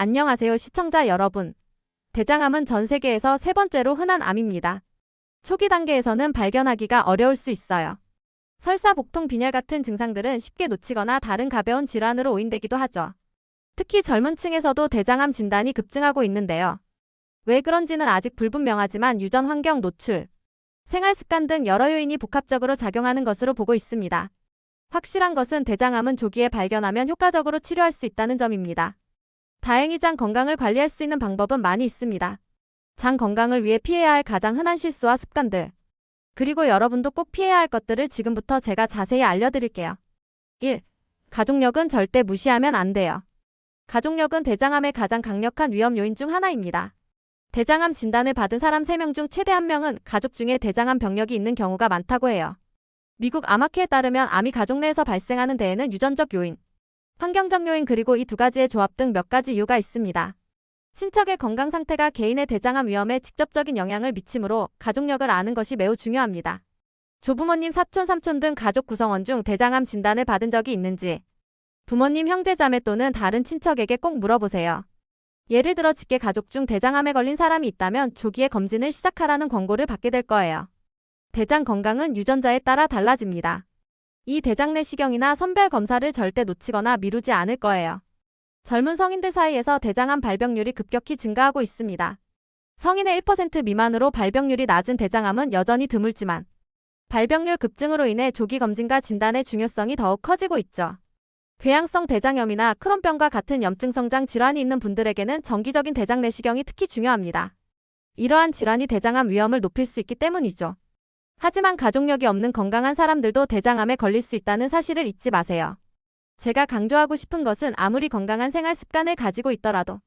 안녕하세요 시청자 여러분. 대장암은 전 세계에서 세 번째로 흔한 암입니다. 초기 단계에서는 발견하기가 어려울 수 있어요. 설사, 복통, 빈혈 같은 증상들은 쉽게 놓치거나 다른 가벼운 질환으로 오인되기도 하죠. 특히 젊은 층에서도 대장암 진단이 급증하고 있는데요. 왜 그런지는 아직 불분명하지만 유전 환경 노출, 생활 습관 등 여러 요인이 복합적으로 작용하는 것으로 보고 있습니다. 확실한 것은 대장암은 조기에 발견하면 효과적으로 치료할 수 있다는 점입니다. 다행히 장 건강을 관리할 수 있는 방법은 많이 있습니다. 장 건강을 위해 피해야 할 가장 흔한 실수와 습관들. 그리고 여러분도 꼭 피해야 할 것들을 지금부터 제가 자세히 알려드릴게요. 1. 가족력은 절대 무시하면 안 돼요. 가족력은 대장암의 가장 강력한 위험 요인 중 하나입니다. 대장암 진단을 받은 사람 3명 중 최대 1명은 가족 중에 대장암 병력이 있는 경우가 많다고 해요. 미국 암학회에 따르면 암이 가족 내에서 발생하는 데에는 유전적 요인, 환경적 요인 그리고 이 두 가지의 조합 등 몇 가지 이유가 있습니다. 친척의 건강 상태가 개인의 대장암 위험에 직접적인 영향을 미치므로 가족력을 아는 것이 매우 중요합니다. 조부모님, 사촌, 삼촌 등 가족 구성원 중 대장암 진단을 받은 적이 있는지 부모님, 형제, 자매 또는 다른 친척에게 꼭 물어보세요. 예를 들어 직계 가족 중 대장암에 걸린 사람이 있다면 조기에 검진을 시작하라는 권고를 받게 될 거예요. 대장 건강은 유전자에 따라 달라집니다. 이 대장 내시경이나 선별 검사를 절대 놓치거나 미루지 않을 거예요. 젊은 성인들 사이에서 대장암 발병률이 급격히 증가하고 있습니다. 성인의 1% 미만으로 발병률이 낮은 대장암은 여전히 드물지만 발병률 급증으로 인해 조기 검진과 진단의 중요성이 더욱 커지고 있죠. 궤양성 대장염이나 크론병과 같은 염증 성장 질환이 있는 분들에게는 정기적인 대장 내시경이 특히 중요합니다. 이러한 질환이 대장암 위험을 높일 수 있기 때문이죠. 하지만 가족력이 없는 건강한 사람들도 대장암에 걸릴 수 있다는 사실을 잊지 마세요. 제가 강조하고 싶은 것은 아무리 건강한 생활 습관을 가지고 있더라도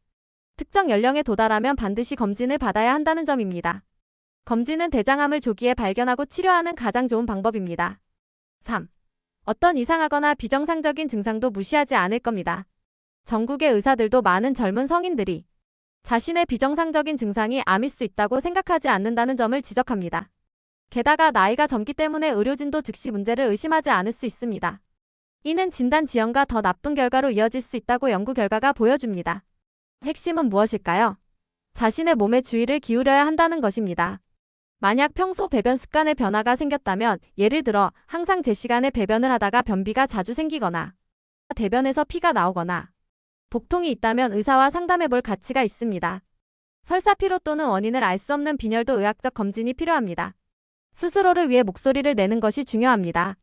특정 연령에 도달하면 반드시 검진을 받아야 한다는 점입니다. 검진은 대장암을 조기에 발견하고 치료하는 가장 좋은 방법입니다. 3. 어떤 이상하거나 비정상적인 증상도 무시하지 않을 겁니다. 전국의 의사들도 많은 젊은 성인들이 자신의 비정상적인 증상이 암일 수 있다고 생각하지 않는다는 점을 지적합니다. 게다가 나이가 젊기 때문에 의료진도 즉시 문제를 의심하지 않을 수 있습니다. 이는 진단 지연과 더 나쁜 결과로 이어질 수 있다고 연구 결과가 보여줍니다. 핵심은 무엇일까요? 자신의 몸에 주의를 기울여야 한다는 것입니다. 만약 평소 배변 습관에 변화가 생겼다면 예를 들어 항상 제 시간에 배변을 하다가 변비가 자주 생기거나 대변에서 피가 나오거나 복통이 있다면 의사와 상담해 볼 가치가 있습니다. 설사 피로 또는 원인을 알 수 없는 빈혈도 의학적 검진이 필요합니다. 스스로를 위해 목소리를 내는 것이 중요합니다.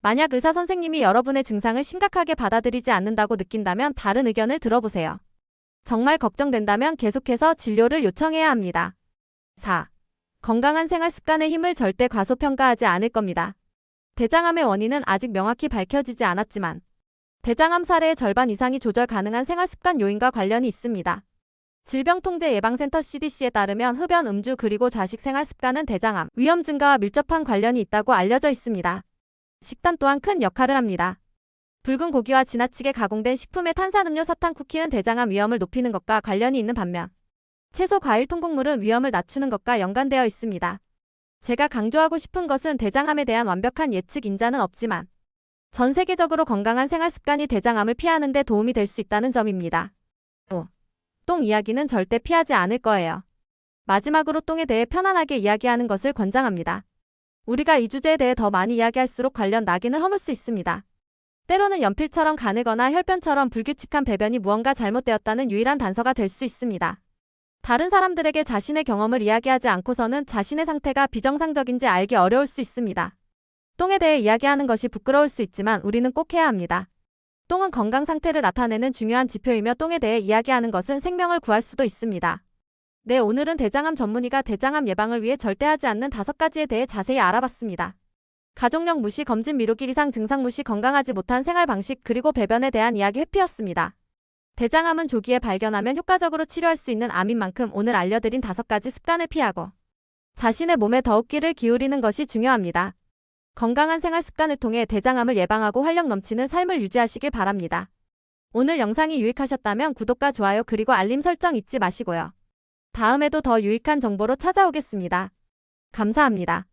만약 의사 선생님이 여러분의 증상을 심각하게 받아들이지 않는다고 느낀다면 다른 의견을 들어보세요. 정말 걱정된다면 계속해서 진료를 요청해야 합니다. 4. 건강한 생활 습관의 힘을 절대 과소평가하지 않을 겁니다. 대장암의 원인은 아직 명확히 밝혀지지 않았지만 대장암 사례의 절반 이상이 조절 가능한 생활 습관 요인과 관련이 있습니다. 질병통제예방센터 CDC에 따르면 흡연, 음주 그리고 자식 생활 습관은 대장암 위험 증가와 밀접한 관련이 있다고 알려져 있습니다. 식단 또한 큰 역할을 합니다. 붉은 고기와 지나치게 가공된 식품의 탄산음료 사탕 쿠키는 대장암 위험을 높이는 것과 관련이 있는 반면 채소, 과일, 통곡물은 위험을 낮추는 것과 연관되어 있습니다. 제가 강조하고 싶은 것은 대장암에 대한 완벽한 예측 인자는 없지만 전 세계적으로 건강한 생활 습관이 대장암을 피하는 데 도움이 될 수 있다는 점입니다. 5. 똥 이야기는 절대 피하지 않을 거예요. 마지막으로 똥에 대해 편안하게 이야기하는 것을 권장합니다. 우리가 이 주제에 대해 더 많이 이야기할수록 관련 낙인을 허물 수 있습니다. 때로는 연필처럼 가늘거나 혈변처럼 불규칙한 배변이 무언가 잘못되었다는 유일한 단서가 될 수 있습니다. 다른 사람들에게 자신의 경험을 이야기하지 않고서는 자신의 상태가 비정상적인지 알기 어려울 수 있습니다. 똥에 대해 이야기하는 것이 부끄러울 수 있지만 우리는 꼭 해야 합니다. 똥은 건강 상태를 나타내는 중요한 지표이며 똥에 대해 이야기하는 것은 생명을 구할 수도 있습니다. 네, 오늘은 대장암 전문의가 대장암 예방을 위해 절대 하지 않는 다섯 가지에 대해 자세히 알아봤습니다. 가족력 무시, 검진 미루기 이상 증상 무시, 건강하지 못한 생활 방식, 그리고 배변에 대한 이야기 회피였습니다. 대장암은 조기에 발견하면 효과적으로 치료할 수 있는 암인 만큼 오늘 알려드린 다섯 가지 습관을 피하고 자신의 몸에 더욱 끼를 기울이는 것이 중요합니다. 건강한 생활 습관을 통해 대장암을 예방하고 활력 넘치는 삶을 유지하시길 바랍니다. 오늘 영상이 유익하셨다면 구독과 좋아요 그리고 알림 설정 잊지 마시고요. 다음에도 더 유익한 정보로 찾아오겠습니다. 감사합니다.